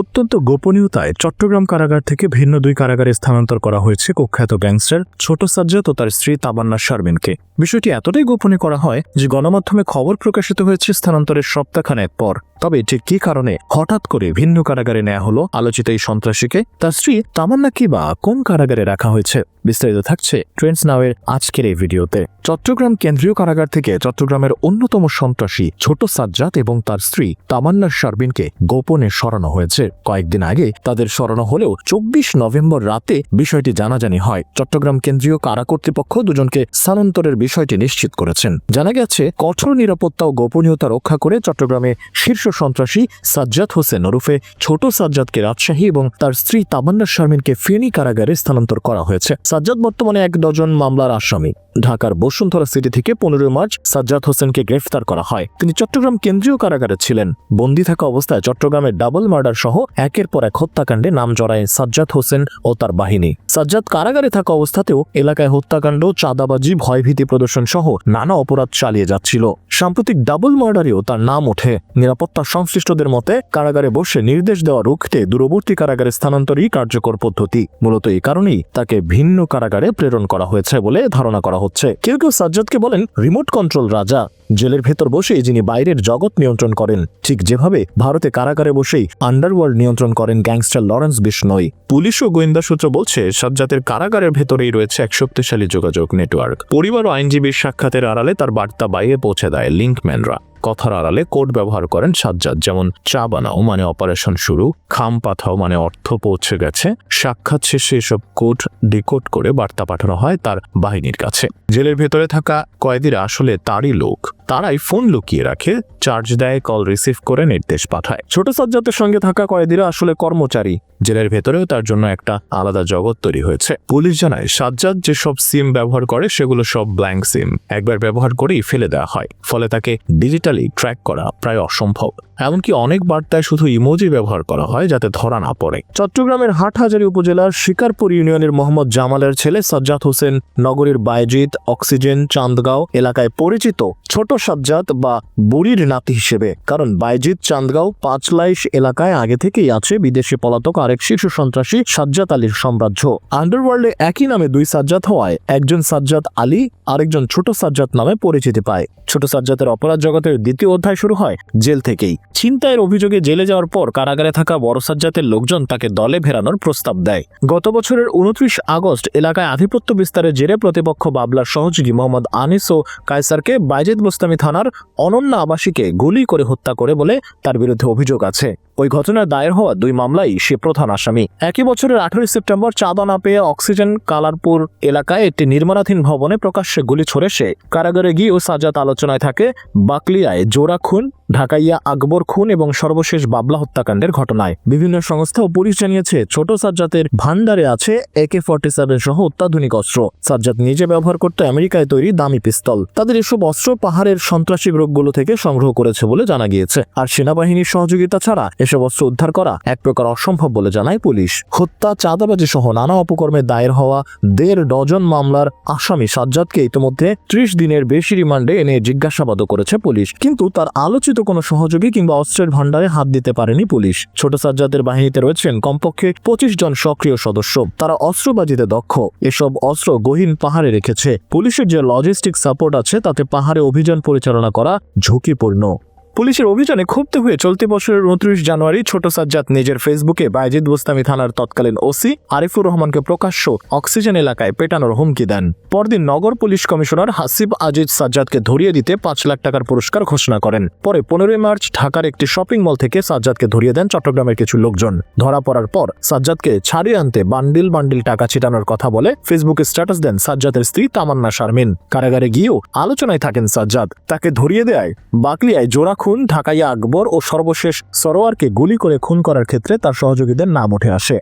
অত্যন্ত গোপনীয়তায় চট্টগ্রাম কারাগার থেকে ভিন্ন দুই কারাগারে স্থানান্তর করা হয়েছে কুখ্যাত গ্যাংস্টার, ছোট সাজ্জাদ ও তার স্ত্রী তাবান্না শারমিনকে। বিষয়টি এতটাই গোপনে করা হয় যে গণমাধ্যমে খবর প্রকাশিত হয়েছে স্থানান্তরের সপ্তাহখানেক পর। তবে ঠিক কী কারণে হঠাৎ করে ভিন্ন কারাগারে নেওয়া হলো? আলোচিত এই সন্ত্রাসীকে তার স্ত্রী তামান্না কি বা কোন কারাগারে রাখা হয়েছে? বিস্তারিত থাকছে ট্রেন্ডস নাওয়ের আজকের এই ভিডিওতে। চট্টগ্রাম কেন্দ্রীয় কারাগার থেকে চট্টগ্রামের অন্যতম সন্ত্রাসী, ছোট সাজ্জাদ এবং তার স্ত্রী তামান্না শারবিনকে গোপনে সরানো হয়েছে। কয়েকদিন আগে তাদের সরানো হলেও চব্বিশ নভেম্বর রাতে বিষয়টি জানাজানি হয়। চট্টগ্রাম কেন্দ্রীয় কারা কর্তৃপক্ষ দুজনকে স্থানান্তরের বিষয়টি নিশ্চিত করেছেন। জানা গেছে, কঠোর নিরাপত্তা ও গোপনীয়তা রক্ষা করে চট্টগ্রামে শীর্ষ সন্ত্রাসী সাজ্জাদ হোসেন ওরফে ছোট সাজ্জাদকে রাজশাহী এবং তার স্ত্রী তামান্না শারমিনকে ফেনী কারাগারে স্থানান্তর করা হয়েছে। সাজ্জাদ বর্তমানে এক ডজন মামলার আসামি। ঢাকার বসুন্ধরা সিটি থেকে পনেরোই মার্চ সাজ্জাদ হোসেনকে গ্রেফতার করা হয়। তিনি চট্টগ্রাম কেন্দ্রীয় কারাগারে ছিলেন। বন্দি থাকা অবস্থায় চট্টগ্রামের ডাবল মার্ডার সহ একের পর এক হত্যাকাণ্ডে নাম জড়ায় সাজ্জাদ হোসেন ও তার বাহিনী। সাজ্জাদ কারাগারে থাকা অবস্থাতেও এলাকায় হত্যাকাণ্ড, চাঁদাবাজি, ভয়ভীতি প্রদর্শন সহ নানা অপরাধ চালিয়ে যাচ্ছিল। সাম্প্রতিক ডাবল মার্ডারেও তার নাম ওঠে। নিরাপত্তা সংশ্লিষ্টদের মতে কারাগারে বসে নির্দেশ দেওয়া রুখতে দূরবর্তী কারাগারে স্থানান্তরই কার্যকর পদ্ধতি। মূলত এই কারণেই তাকে ভিন্ন কারাগারে প্রেরণ করা হয়েছে বলে ধারণা করা হচ্ছে। কেউ কেউ সাজ্জাদকে বলেন, রিমোট কন্ট্রোল রাজা। জেলের ভেতর বসে যিনি বাইরের জগৎ নিয়ন্ত্রণ করেন, ঠিক যেভাবে ভারতে কারাগারে বসেই আন্ডারওয়ার্ল্ড নিয়ন্ত্রণ করেন গ্যাংস্টার লরেন্স বিষ্ণই। পুলিশ ও গোয়েন্দা সূত্র বলছে সাজ্জাতের কারাগারের ভেতরেই রয়েছে এক শক্তিশালী যোগাযোগ নেটওয়ার্ক। পরিবার ও আইনজীবীর সাক্ষাতের আড়ালে তার বার্তা বাইরে পৌঁছে দেয় লিঙ্কম্যানরা। কথার আড়ালে কোড ব্যবহার করেন সাজ্জাদ, যেমন চা বানাও মানে অপারেশন শুরু, খাম পাথাও মানে অর্থ পৌঁছে গেছে, সাক্ষাৎ শেষে এসব কোড ডিকোড করে বার্তা পাঠানো হয় তার বাহিনীর কাছে। জেলের ভেতরে থাকা কয়েদিরা আসলে তারই লোক। তারাই ফোন লুকিয়ে রাখে চার্জ দেয় কল রিসিভ করে নির্দেশ পাঠায়। ছোট সাজ্জাদের সঙ্গে থাকা কয়েদিরা আসলে কর্মচারী, জেলের ভেতরেও তার জন্য একটা আলাদা জগৎ তৈরি হয়েছে। পুলিশ জানায়, সাজ্জাদ যেসব সিম ব্যবহার করে সেগুলো সব ব্ল্যাঙ্ক সিম একবার ব্যবহার করেই ফেলে দেওয়া হয়, ফলে তাকে ডিজিটালি ট্র্যাক করা প্রায় অসম্ভব। এমনকি অনেক বার্তায় শুধু ইমোজি ব্যবহার করা হয় যাতে ধরা না পড়ে। চট্টগ্রামের হাটহাজারী উপজেলার শিকারপুর ইউনিয়নের মোহাম্মদ জামালের ছেলে সাজ্জাদ হোসেন, নগরীর বায়জিৎ, অক্সিজেন, চান্দগাঁও এলাকায় পরিচিত ছোট সাজ্জাদ বা বুড়ির নাতি হিসেবে, কারণ বাইজিৎ চান্দগাঁও পাঁচলাইশ এলাকায় আগে থেকেই আছে বিদেশি পলাতক আরেক শীর্ষ সন্ত্রাসী সাজ্জাদ আলীর সাম্রাজ্য। আন্ডারওয়ার্ল্ডে একই নামে দুই সাজ্জাদ হওয়ায় একজন সাজ্জাদ আলী, আরেকজন ছোট সাজ্জাদ নামে পরিচিতি পায়। ছোট সাজ্জাদের অপরাধ জগতের দ্বিতীয় অধ্যায় শুরু হয় জেল থেকেই। ছিনতাইয়ের অভিযোগে জেলে যাওয়ার পর কারাগারে থাকা বড় সাজ্জাতের লোকজন তাকে দলে ফেরানোর প্রস্তাব দেয়। গত বছরের উনত্রিশ আগস্ট এলাকায় আধিপত্য বিস্তারের জেরে প্রতিপক্ষ বাবলার সহযোগী মোহাম্মদ আনিস ও কায়সারকে বাইজেদ মুস্তামি থানার অনন্য আবাসীকে গুলি করে হত্যা করে বলে তার বিরুদ্ধে অভিযোগ আছে। ওই ঘটনার দায়ের হওয়া দুই মামলায় সে প্রধান আসামি। একই বছরের আঠারোই সেপ্টেম্বর চাঁদা না পেয়ে অক্সিজেন কালারপুর এলাকায় একটি নির্মাণাধীন ভবনে প্রকাশ্যে গুলি ছড়ে সে কারাগারে গিয়েও সাজাত আলোচনায় থাকে বাকলিয়ায় জোড়া খুন ঢাকাইয়া আকবর খুন এবং সর্বশেষ বাবলা হত্যাকাণ্ডের ঘটনায়। বিভিন্ন সংস্থা ও পুলিশ জানিয়েছে, ছোট সাজ্জাতের ভান্ডারে আছে একে ফর্টি সেভেন সহ অত্যাধুনিক অস্ত্র। সাজ্জাদ নিজে ব্যবহার করতে আমেরিকায় তৈরি দামি পিস্তল। তাদের এসব অস্ত্র পাহাড়ের সন্ত্রাসী গ্রুপগুলো থেকে সংগ্রহ করেছে বলে জানা গিয়েছে। আর সেনাবাহিনীর সহযোগিতা ছাড়া এসব অস্ত্র উদ্ধার করা এক প্রকার অসম্ভব বলে জানায় পুলিশ। হত্যা, চাঁদাবাজি সহ নানা অপকর্মে দায়ের হওয়া দেড় ডজন মামলার আসামি সাজ্জাদকে ইতিমধ্যে ত্রিশ দিনের বেশি রিমান্ডে এনে জিজ্ঞাসাবাদও করেছে পুলিশ। কিন্তু তার আলোচিত কোনো সহযোগী কিংবা অস্ত্রের ভান্ডারে হাত দিতে পারেনি পুলিশ। ছোট সাজ্জাদের বাহিনীতে রয়েছেন কমপক্ষে পঁচিশ জন সক্রিয় সদস্য। তারা অস্ত্রবাজিতে দক্ষ। এসব অস্ত্র গহীন পাহাড়ে রেখেছে। পুলিশের যে লজিস্টিক সাপোর্ট আছে, তাতে পাহাড়ে অভিযান পরিচালনা করা ঝুঁকিপূর্ণ। পুলিশের অভিযানে ক্ষুব্ধ হয়ে চলতি বছরের উনত্রিশ জানুয়ারি ছোট সাজ্জাদ নিজের ফেসবুকে বাইজিদ বোস্তামি থানার তৎকালীন ওসি আরিফুর রহমানকে প্রকাশ্য অক্সিজেন এলাকায় পেটানোর হুমকি দেন। পরদিন নগর পুলিশ কমিশনার হাসিব আজিজ সাজ্জাদকে ধরিয়ে দিতে পাঁচ লাখ টাকার পুরস্কার ঘোষণা করেন। পরে পনেরোই মার্চ ঢাকার একটি শপিং মল থেকে সাজ্জাদকে ধরিয়ে দেন চট্টগ্রামের কিছু লোকজন। ধরা পড়ার পর সাজ্জাদকে ছাড়িয়ে আনতে বান্ডিল বান্ডিল টাকা ছিটানোর কথা বলে ফেসবুকে স্ট্যাটাস দেন সাজ্জাদের স্ত্রী তামান্না শারমিন। কারাগারে গিয়েও আলোচনায় থাকেন সাজ্জাদ। তাকে ধরিয়ে দেয় বাকলিয়ায় জোড়া খুন ঢাকাইয়া আকবর ও সর্বশেষ সরোয়ারকে গুলি করে খুন করার ক্ষেত্রে তার সহযোগীদের নাম উঠে আসে।